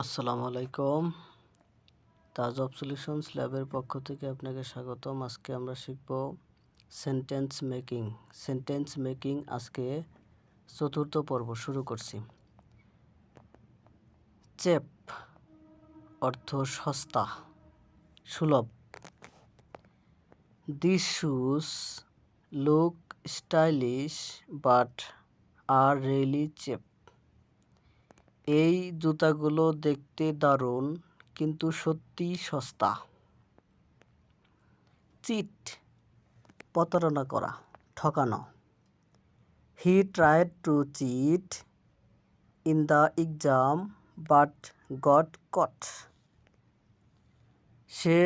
আসসালামু আলাইকুম তাজ of solutions ল্যাবের পক্ষ থেকে আপনাকে স্বাগতম। আজকে আমরা শিখব সেন্টেন্স মেকিং। সেন্টেন্স মেকিং আজকে চতুর্থ পর্ব শুরু করছি। চেপ, অর্থ সস্তা, সুলভ। This shoes look stylish but are really cheap এই জুতাগুলো দেখতে দারুণ, কিন্তু সত্যি সস্তা। চিট, প্রতারণা করা, ঠকানো। He tried to cheat in the exam, but got caught. সে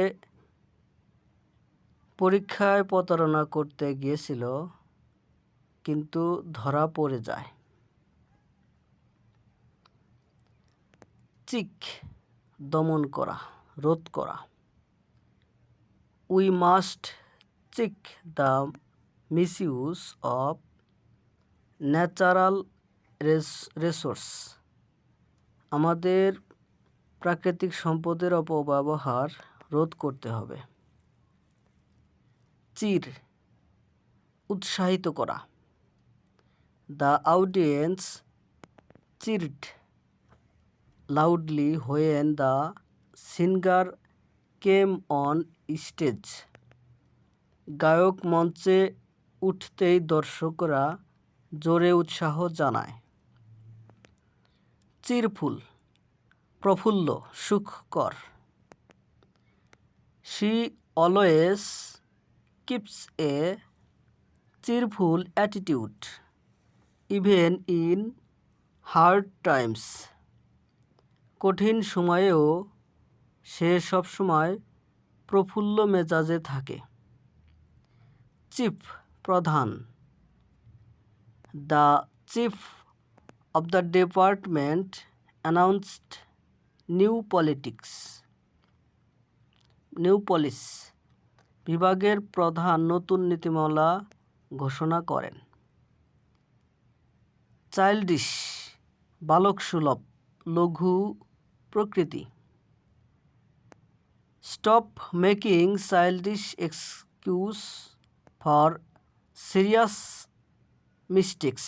পরীক্ষায় প্রতারণা করতে গিয়েছিল, কিন্তু ধরা পড়ে যায়। চিক দমন করা, রোধ করা। We must check the misuse of natural resource আমাদের প্রাকৃতিক সম্পদের অপব্যবহার রোধ করতে হবে। চির উৎসাহিত করা। The audience cheered loudly when the singer came on stage. গায়ক মঞ্চে উঠতেই দর্শকরা জোরে উৎসাহ জানায়। চিরফুল, প্রফুল্ল, সুখকর। She always keeps a cheerful attitude even in hard times কঠিন সময়েও সে সবসময় প্রফুল্ল মেজাজে থাকে। চিফ প্রধান, the chief of the department announced new politics, new policies বিভাগের প্রধান নতুন নীতিমালা ঘোষণা করেন। চাইল্ডিশ, বালক সুলভ, লঘু প্রকৃতি। Stop making childish excuse for serious mistakes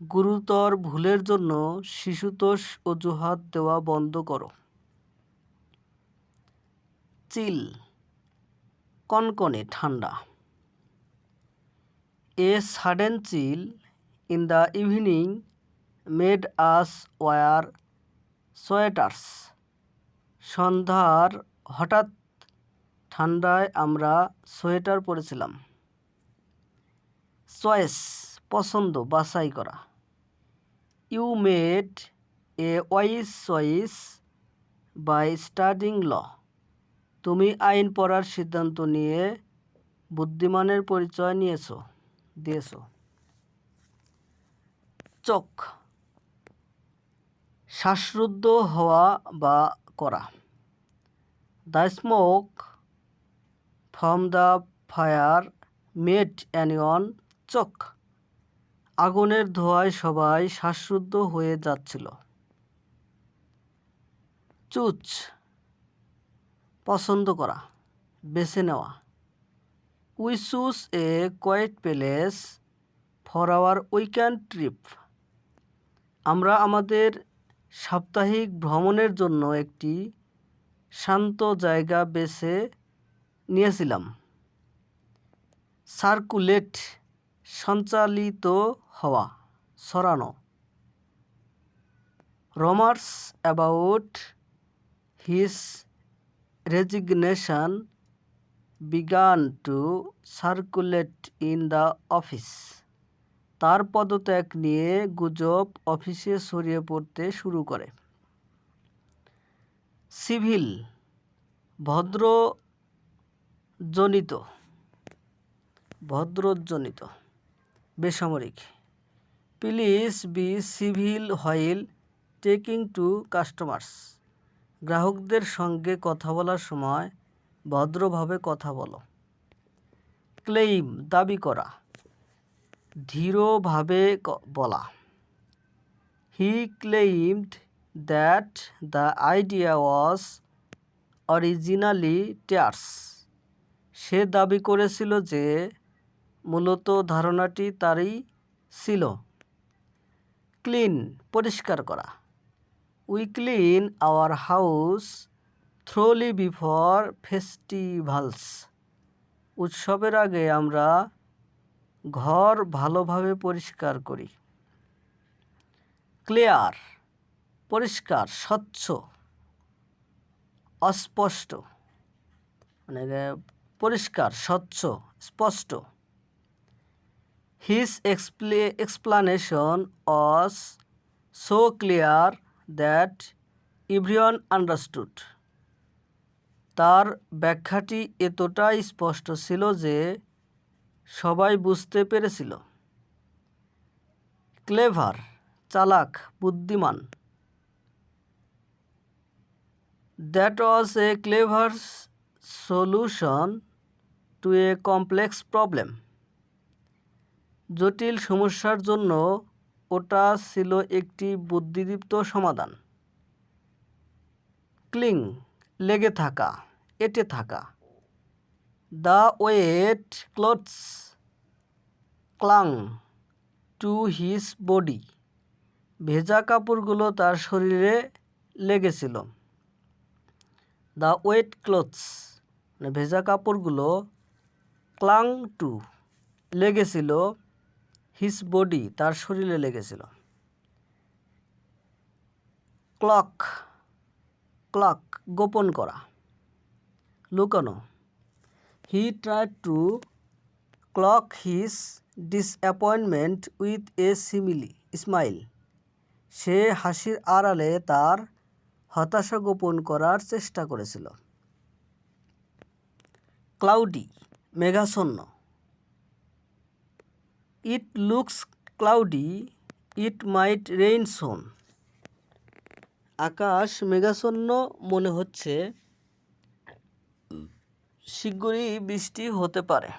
গুরুতর ভুলের জন্য শিশুতোষ অজুহাত দেওয়া বন্ধ করো। চিল, কনকনে ঠান্ডা। A sudden chill in the evening made us wear sweaters. সন্ধ্যার হঠাৎ ঠান্ডায় আমরা সোয়েটার পরেছিলাম। চয়েস, পছন্দ, বাছাই করা। You made a wise choice by studying law. তুমি আইন পড়ার সিদ্ধান্ত নিয়ে বুদ্ধিমানের পরিচয় নিয়েছ, দিয়েছ। চোখ শ্বাসরুদ্ধ হওয়া বা করা। The smoke from the fire made anyone choke আগুনের ধোঁয়ায় সবাই শ্বাসরুদ্ধ হয়ে যাচ্ছিল। চুচ, পছন্দ করা, বেছে নেওয়া। We choose a quiet palace for our weekend trip. আমরা আমাদের সাপ্তাহিক ভ্রমণের জন্য একটি শান্ত জায়গা বেছে নিয়েছিলাম। সার্কুলেট, সঞ্চালিত হওয়া, সরানো। Rumours about his resignation began to circulate in the office. তার পদত্যাগ নিয়ে গুজব অফিসে ছড়িয়ে পড়তে শুরু করে। সিভিল ভদ্রজনিত ভদ্রজনিত বেসামরিক please be civil while talking to customers, গ্রাহকদের সঙ্গে কথা বলার সময় ভদ্রভাবে কথা বলো। ক্লেইম, দাবি করা। ধীরভাবে বলা। He claimed that the idea was originally theirs সে দাবি করেছিল যে মূলত ধারণাটি তারই ছিল। ক্লিন পরিষ্কার করা। We clean our house thoroughly before festivals উৎসবের আগে আমরা ঘর ভালোভাবে পরিষ্কার করি। ক্লিয়ার, পরিষ্কার, স্বচ্ছ, অস্পষ্ট মানে পরিষ্কার, স্বচ্ছ, স্পষ্ট। His এক্সপ্লে explanation was so clear that everyone understood তার ব্যাখ্যাটি এতটাই স্পষ্ট ছিল যে সবাই বুঝতে পেরেছিল। ক্লেভার, চালাক, বুদ্ধিমান। That was a clever solution to a complex problem জটিল সমস্যার জন্য ওটা ছিল একটি বুদ্ধিদীপ্ত সমাধান। ক্লিং, লেগে থাকা, এটে থাকা। The wet clothes clung to his body ভেজা কাপড়গুলো তার শরীরে লেগেছিল। দ্য ওয়েট ক্লথস মানে ভেজা কাপড়গুলো ক্লাং টু লেগেছিল হিস বডি তার শরীরে লেগেছিল। ক্লক ক্লক গোপন করা, লুকানো। He try to cloak his disappointment with a similar smile সে হাসির আড়ালে তার হতাশা গোপন করার চেষ্টা করেছিল। ক্লাউডি, মেঘাচ্ছন্ন। It looks cloudy it might rain soon আকাশ মেঘাচ্ছন্ন মনে হচ্ছে। শীঘ্রই বৃষ্টি হতে পারে।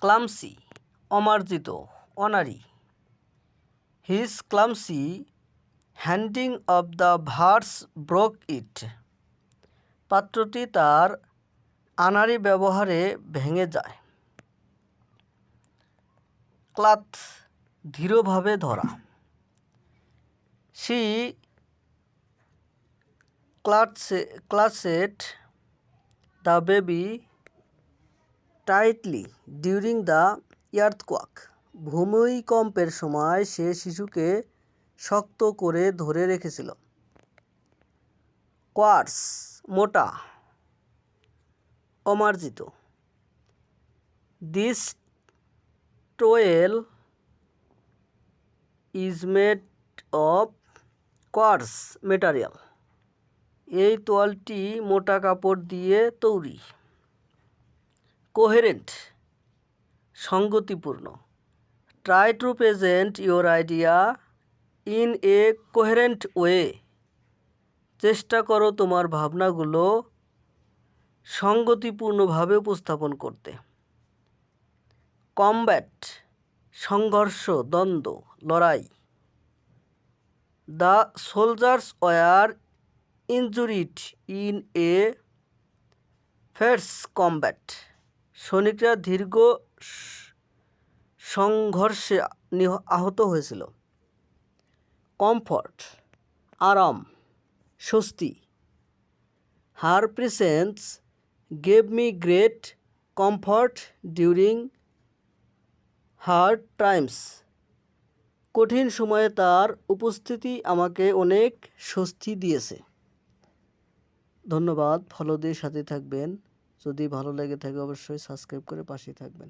ক্লামসি, অমার্জিত, honorary. His clumsy, handling of the vase broke it. পাত্রটি তার আনারি ব্যবহারে ভেঙে যায়। ক্লাথ ধীরভাবে ধরা। She clutched clutched the baby tightly during the earthquake ভূমিকম্পের সময় সে শিশুকে শক্ত করে ধরে রেখেছিল। কোয়ার্স, মোটা, অমার্জিত। This towel is made of coarse material এই তোয়ালটি মোটা কাপড় দিয়ে তৈরি। কোহেরেন্ট, সঙ্গতিপূর্ণ। Try to present your idea in a coherent way. চেষ্টা করো তোমার ভাবনাগুলো সঙ্গতিপূর্ণভাবে উপস্থাপন করতে। কমব্যাট, সংঘর্ষ, দ্বন্দ্ব, লড়াই। The soldiers were injured in a fierce combat. সৈনিকরা দীর্ঘ সংঘর্ষে আহত হয়েছিল। কমফর্ট, আরাম, স্বস্তি। Her presence gave me great comfort during hard times. কঠিন সময়ে তার উপস্থিতি আমাকে অনেক স্বস্তি দিয়েছে। ধন্যবাদ। ফলো দিয়ে সাথে থাকবেন। যদি ভালো লেগে থাকে অবশ্যই সাবস্ক্রাইব করে পাশে থাকবেন।